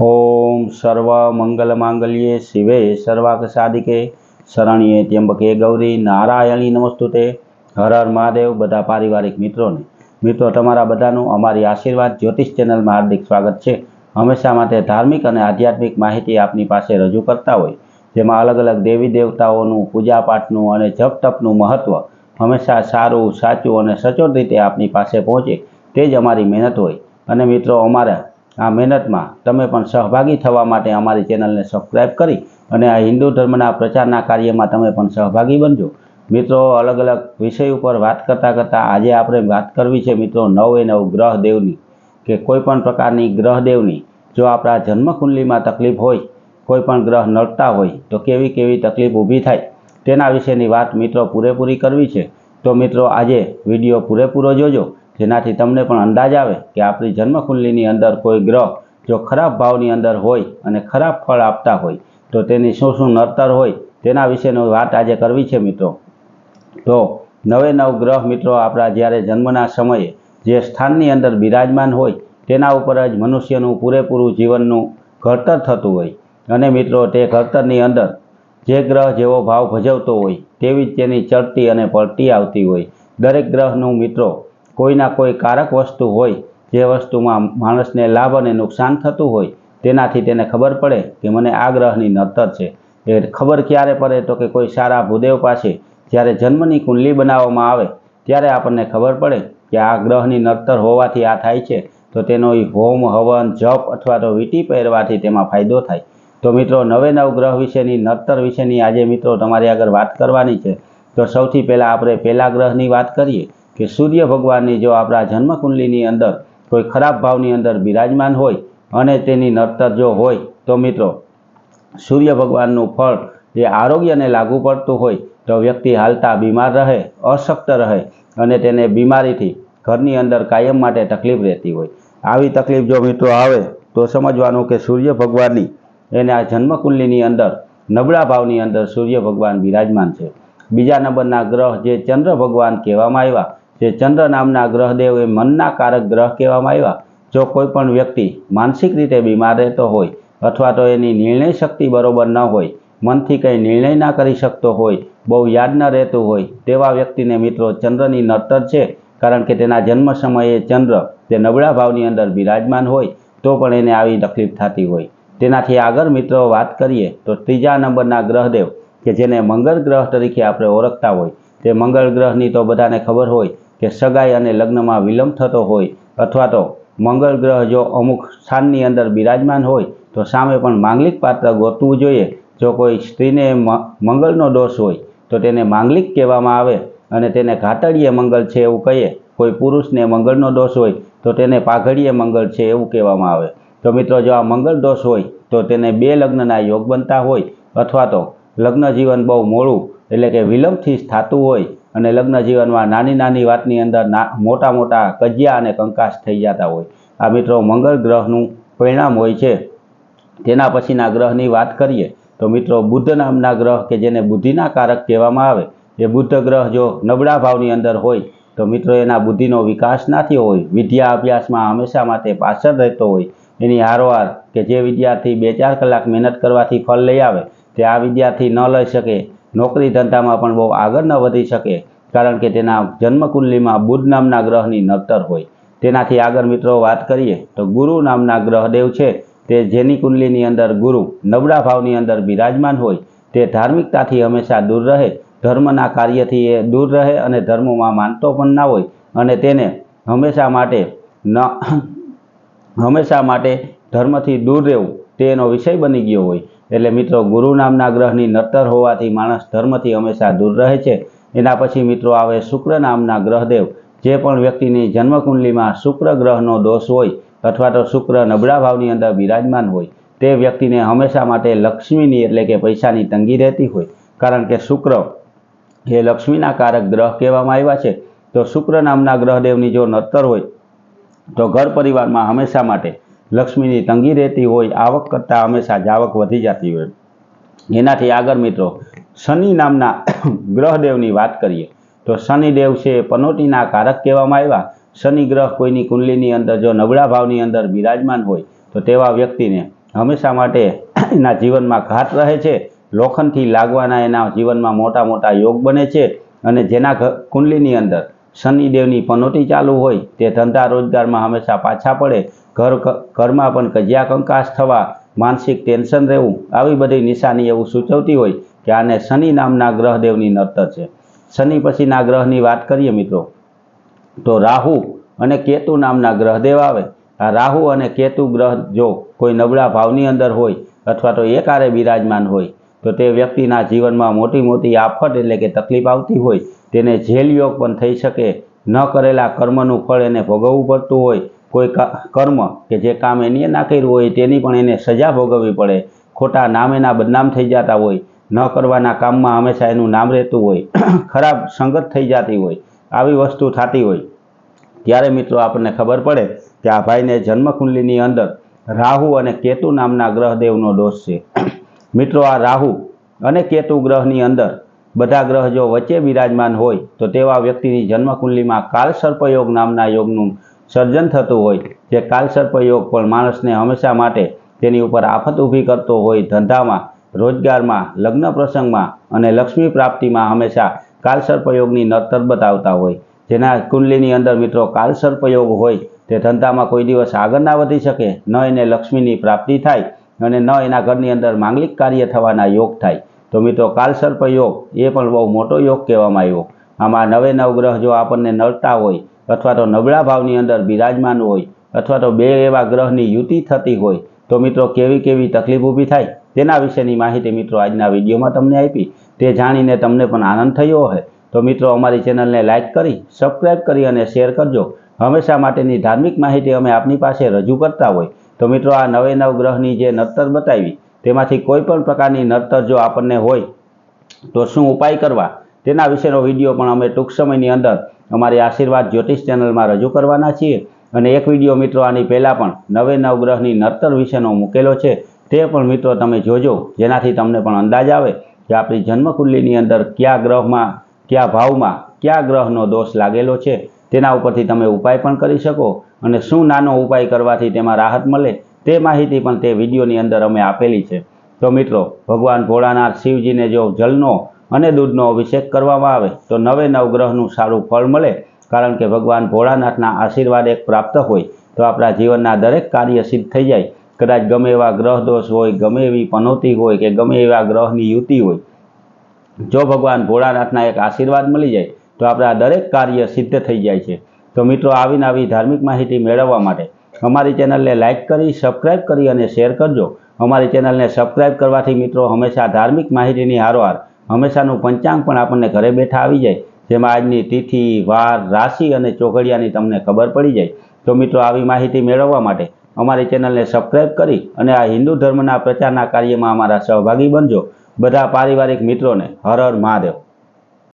ઓમ સર્વ મંગલ માંગલ્યે શિવે સર્વાક સાધિકે શરણ્યે ત્યંબકે ગૌરી નારાયણી નમસ્તુતે. હર હર મહાદેવ બધા પારિવારિક મિત્રોને. મિત્રો, તમારા બધાનું અમારી આશીર્વાદ જ્યોતિષ ચેનલમાં હાર્દિક સ્વાગત છે. હંમેશા માટે ધાર્મિક અને આધ્યાત્મિક માહિતી આપની પાસે રજૂ કરતા હોય, જેમાં અલગ અલગ દેવી દેવતાઓનું પૂજાપાઠનું અને જપ તપનું મહત્ત્વ હંમેશા સારું, સાચું અને સચોટ રીતે આપની પાસે પહોંચે, તે જ અમારી મહેનત હોય. અને મિત્રો, અમારા આ મહેનતમાં તમે પણ સહભાગી થવા માટે અમારી ચેનલને સબસ્ક્રાઈબ કરી અને આ હિન્દુ ધર્મના પ્રચારના કાર્યમાં તમે પણ સહભાગી બનજો. મિત્રો, અલગ અલગ વિષય ઉપર વાત કરતાં કરતાં આજે આપણે વાત કરવી છે મિત્રો નવે નવ ગ્રહ દેવની કે કોઈ પણ પ્રકારની ગ્રહ દેવની જો આપણા જન્મકુંડલીમાં તકલીફ હોય, કોઈ પણ ગ્રહ નડતા હોય, તો કેવી કેવી તકલીફ ઊભી થાય, તેના વિશેની વાત મિત્રો પૂરેપૂરી કરવી છે. તો મિત્રો, આજે વીડિયો પૂરેપૂરો જોજો. જેનાથી તમને પણ અંદાજ આવે કે આપણી જન્મકુંડલીની અંદર કોઈ ગ્રહ જો ખરાબ ભાવની અંદર હોય અને ખરાબ ફળ આપતા હોય, તો તેની શું શું નડતર હોય તેના વિશેની વાત આજે કરવી છે મિત્રો. તો નવે નવ ગ્રહ મિત્રો આપણા જ્યારે જન્મના સમયે જે સ્થાનની અંદર બિરાજમાન હોય, તેના ઉપર જ મનુષ્યનું પૂરેપૂરું જીવનનું ઘડતર થતું હોય. અને મિત્રો તે ઘડતરની અંદર જે ગ્રહ જેવો ભાવ ભજવતો હોય, તેવી જ તેની ચડતી અને પડતી આવતી હોય. દરેક ગ્રહનું મિત્રો કોઈના કોઈ કારક વસ્તુ હોય, જે વસ્તુમાં માણસને લાભ અને નુકસાન થતું હોય, તેનાથી તેને ખબર પડે કે મને આ ગ્રહની નડતર છે. એ ખબર ક્યારે પડે તો કે કોઈ સારા ભૂદેવ પાસે જ્યારે જન્મની કુંડલી બનાવવામાં આવે, ત્યારે આપણને ખબર પડે કે આ ગ્રહની નડતર હોવાથી આ થાય છે. તો તેનો હોમ, હવન, જપ અથવા તો વીંટી પહેરવાથી તેમાં ફાયદો થાય. તો મિત્રો નવે નવ ગ્રહ વિશેની, નડતર વિશેની આજે મિત્રો તમારી આગળ વાત કરવાની છે. તો સૌથી પહેલાં આપણે પહેલા ગ્રહની વાત કરીએ. કે સૂર્ય ભગવાનની જો આપણા જન્મકુંડલીની અંદર કોઈ ખરાબ ભાવની અંદર બિરાજમાન હોય અને તેની નડતર જો હોય, તો મિત્રો, સૂર્ય ભગવાનનું ફળ એ આરોગ્યને લાગુ પડતું હોય, તો વ્યક્તિ હાલતા બીમાર રહે, અશક્ત રહે અને તેને બીમારીથી ઘરની અંદર કાયમ માટે તકલીફ રહેતી હોય. આવી તકલીફ જો મિત્રો આવે, તો સમજવાનું કે સૂર્ય ભગવાનની એને આ જન્મકુંડલીની અંદર નબળા ભાવની અંદર સૂર્ય ભગવાન બિરાજમાન છે. બીજા નંબરના ગ્રહ જે ચંદ્ર ભગવાન કહેવામાં આવ્યા જે ચંદ્ર નામના ગ્રહદેવ એ મનના કારક ગ્રહ કહેવામાં આવ્યા. જો કોઈ પણ વ્યક્તિ માનસિક રીતે બીમાર રહેતો હોય અથવા તો એની નિર્ણય શક્તિ બરોબર ન હોય, મનથી કંઈ નિર્ણય ના કરી શકતો હોય, બહુ યાદ ન રહેતું હોય, તેવા વ્યક્તિને મિત્રો ચંદ્રની નડતર છે. કારણ કે તેના જન્મ સમયે ચંદ્ર તે નબળા ભાવની અંદર બિરાજમાન હોય, તો પણ એને આવી તકલીફ થતી હોય. તેનાથી આગળ મિત્રો વાત કરીએ તો ત્રીજા નંબરના ગ્રહદેવ કે જેને મંગળ ગ્રહ તરીકે આપણે ઓળખતા હોય. તે મંગળ ગ્રહની તો બધાને ખબર હોય કે સગાઈ અને લગ્નમાં વિલંબ થતો હોય અથવા તો મંગળ ગ્રહ જો અમુક સ્થાનની અંદર બિરાજમાન હોય, તો સામે પણ માંગલિક પાત્ર ગોતવું જોઈએ. જો કોઈ સ્ત્રીને મંગળનો દોષ હોય, તો તેને માંગલિક કહેવામાં આવે અને તેને ઘાટડીએ મંગળ છે એવું કહીએ. કોઈ પુરુષને મંગળનો દોષ હોય, તો તેને પાઘડીએ મંગળ છે એવું કહેવામાં આવે. તો મિત્રો, જો આ મંગળ દોષ હોય, તો તેને બે લગ્નના યોગ બનતા હોય અથવા તો લગ્ન જીવન બહુ મોડું, એટલે કે વિલંબથી થતું હોય અને લગ્ન જીવનમાં નાની નાની વાતની અંદર મોટા મોટા કજિયા અને કંકાસ થઈ જતા હોય. આ મિત્રો મંગળ ગ્રહનું પરિણામ હોય છે. તેના પછીના ગ્રહની વાત કરીએ તો મિત્રો બુદ્ધ નામના ગ્રહ કે જેને બુદ્ધિના કારક કહેવામાં આવે, એ બુદ્ધ ગ્રહ જો નબળા ભાવની અંદર હોય તો મિત્રો એના બુદ્ધિનો વિકાસ નથી હોય. વિદ્યા અભ્યાસમાં હંમેશા માટે પાછળ રહેતો હોય. એની હારોહાર કે જે વિદ્યાર્થી બે ચાર કલાક મહેનત કરવાથી ફળ લઈ આવે, તે આ વિદ્યાર્થી ન લઈ શકે. નોકરી ધંધામાં પણ બહુ આગળ ન વધી શકે, કારણ કે તેના જન્મકુંડલીમાં બુધ નામના ગ્રહની નડતર હોય. તેનાથી આગળ મિત્રો વાત કરીએ, તો ગુરુ નામના ગ્રહદેવ છે, તે જેની કુંડલીની અંદર ગુરુ નબળા ભાવની અંદર બિરાજમાન હોય, તે ધાર્મિકતાથી હંમેશા દૂર રહે, ધર્મના કાર્યથી એ દૂર રહે અને ધર્મમાં માનતો પણ ના હોય, અને તેને હંમેશા માટે ન, હંમેશા માટે ધર્મથી દૂર રહેવું, તે એનો વિષય બની ગયો હોય. એટલે મિત્રો, ગુરુ નામના ગ્રહની નટર હોવાથી માણસ ધર્મથી હંમેશા દૂર રહે છે. એના પછી મિત્રો આવે શુક્ર નામના ગ્રહદેવ. જે પણ વ્યક્તિની જન્મકુંડલીમાં શુક્ર ગ્રહનો દોષ હોય અથવા તો શુક્ર નબળા ભાવની અંદર બિરાજમાન હોય, તે વ્યક્તિને હંમેશા માટે લક્ષ્મીની એટલે કે પૈસાની તંગી રહેતી હોય. કારણ કે શુક્ર એ લક્ષ્મીના કારક ગ્રહ કહેવામાં આવ્યા છે. તો શુક્ર નામના ગ્રહદેવની જો નતર હોય, તો ઘર પરિવારમાં હંમેશા માટે લક્ષ્મીની તંગી રહેતી હોય, આવક કરતાં હંમેશા જાવક વધી જતી હોય. એનાથી આગળ મિત્રો, શનિ નામના ગ્રહદેવની વાત કરીએ, તો શનિદેવ છે પનોટીના કારક કહેવામાં આવ્યા. શનિ ગ્રહ કોઈની કુંડલીની અંદર, જો નબળા ભાવની અંદર બિરાજમાન હોય, તો તેવા વ્યક્તિને હંમેશા માટે એના જીવનમાં ઘાત રહે છે. લોખંડથી લાગવાના એના જીવનમાં મોટા મોટા યોગ બને છે અને જેના કુંડલીની અંદર શનિદેવની પનોટી ચાલુ હોય તે ધંધા રોજગારમાં હંમેશા પાછા પડે. ઘર ઘરમાં પણ કજિયા કંકાસ થવા માનસિક ટેન્શન રહેવું આવી બધી નિશાની એવું સૂચવતી હોય કે આને શનિ નામના ગ્રહદેવની નડતર છે. શનિ પછીના ગ્રહની વાત કરીએ મિત્રો. તો રાહુ અને કેતુ નામના ગ્રહદેવ આવે. આ રાહુ અને કેતુ ગ્રહ જો કોઈ નબળા ભાવની અંદર હોય અથવા તો એકારે બિરાજમાન હોય તો તે વ્યક્તિના જીવનમાં મોટી મોટી આફત એટલે કે તકલીફ આવતી હોય, તેને જેલ યોગ પણ થઈ શકે. ન કરેલા કર્મનું ફળ એને ભોગવવું પડતું હોય. કોઈ કર્મ કે જે કામ એની ના કર્યું હોય, તેની પણ એને સજા ભોગવવી પડે. ખોટા નામેના બદનામ થઈ જતા હોય. ન કરવાના કામમાં હંમેશા એનું નામ રહેતું હોય. ખરાબ સંગત થઈ જતી હોય. આવી વસ્તુ થતી હોય. ત્યારે મિત્રો આપણને ખબર પડે કે આ ભાઈને જન્મકુંડલીની અંદર રાહુ અને કેતુ નામના ગ્રહદેવનો દોષ છે. મિત્રો, આ રાહુ અને કેતુ ગ્રહની અંદર બધા ગ્રહ જો વચ્ચે બિરાજમાન હોય, તો તેવા વ્યક્તિની જન્મકુંડલીમાં કાલસર્પયોગ નામના યોગનું સર્જન થતું હોય. જે કાલસર્પયોગ પણ માણસને હંમેશા માટે તેની ઉપર આફત ઊભી કરતો હોય. ધંધામાં, રોજગારમાં, લગ્ન પ્રસંગમાં અને લક્ષ્મી પ્રાપ્તિમાં હંમેશા કાલસર્પયોગની નડતર બતાવતા હોય. જેના કુંડલીની અંદર મિત્રો કાલસર્પયોગ હોય, તે ધંધામાં કોઈ દિવસ આગળ ના વધી શકે. ન એને લક્ષ્મીની પ્રાપ્તિ થાય અને ન એના ઘરની અંદર માંગલિક કાર્ય થવાના યોગ થાય. તો મિત્રો, કાલસર્પ યોગ એ પણ બહુ મોટો યોગ કહેવામાં આવ્યો. આમાં નવે નવ ગ્રહ જો આપણને નડતા હોય, અથવા તો નબળા ભાવની અંદર બિરાજમાન હોય, અથવા તો બે એવા ગ્રહની યુતિ થતી હોય, તો મિત્રો કેવી કેવી તકલીફ ઊભી થાય, તેના વિશેની માહિતી મિત્રો આજના વિડીયોમાં તમને આપી. તે જાણીને તમને પણ આનંદ થયો હોય તો મિત્રો, અમારી ચેનલને લાઇક કરી, સબસ્ક્રાઇબ કરી અને શેર કરજો. હંમેશા માટેની ધાર્મિક માહિતી અમે આપની પાસે રજૂ કરતા હોય. તો મિત્રો આ નવે નવ ગ્રહની જે નડતર બતાવી, તેમાંથી કોઈ પણ પ્રકારની નડતર જો આપણને હોય, તો શું ઉપાય કરવા? તેના વિશેનો વીડિયો પણ અમે ટૂંક સમયની અંદર અમારી આશીર્વાદ જ્યોતિષ ચેનલમાં રજૂ કરવાના છીએ. અને એક વીડિયો મિત્રો આની પહેલાં પણ નવે નવ ગ્રહની નડતર વિશેનો મૂકેલો છે. તે પણ મિત્રો તમે જોજો, જેનાથી તમને પણ અંદાજ આવે કે આપણી જન્મકુંડલીની અંદર કયા ગ્રહમાં, કયા ભાવમાં, કયા ગ્રહનો દોષ લાગેલો છે. તેના ઉપરથી તમે ઉપાય પણ કરી શકો. અને શું નાનો ઉપાય કરવાથી તેમાં રાહત મળે તે માહિતી પણ તે વિડીયોની અંદર અમે આપેલી છે. તો મિત્રો, ભગવાન ભોળાનાથ શિવજીને જો જલનો અને દૂધનો અભિષેક કરવામાં આવે, તો નવે નવગ્રહનું સારું ફળ મળે. કારણ કે ભગવાન ભોળાનાથના આશીર્વાદ એક પ્રાપ્ત હોય, તો આપણા જીવનના દરેક કાર્ય સિદ્ધ થઈ જાય. કદાચ ગમે એવા ગ્રહ દોષ હોય, ગમે એવી પનોતી હોય કે ગમે એવા ગ્રહની યુતિ હોય. જો ભગવાન ભોળાનાથના એક આશીર્વાદ મળી જાય, તો આપણા દરેક કાર્ય સિદ્ધ થઈ જાય છે. તો મિત્રો આવીને આવી ધાર્મિક માહિતી મેળવવા માટે અમારી ચેનલને લાઇક કરી, સબસ્ક્રાઇબ કરી અને શેર કરજો. અમારી ચેનલને સબસ્ક્રાઇબ કરવાથી મિત્રો, હંમેશા ધાર્મિક માહિતીની હારોહાર, હંમેશાનું પંચાંગ પણ આપણને ઘરે બેઠા આવી જાય. જેમાં આજની તિથિ, વાર, રાશિ અને ચોઘડિયાની તમને ખબર પડી જાય. તો મિત્રો, આવી માહિતી મેળવવા માટે અમારી ચેનલને સબસ્ક્રાઇબ કરી અને આ હિન્દુ ધર્મના પ્રચારના કાર્યમાં અમારા સહભાગી બનજો. બધા પારિવારિક મિત્રોને હર હર મહાદેવ.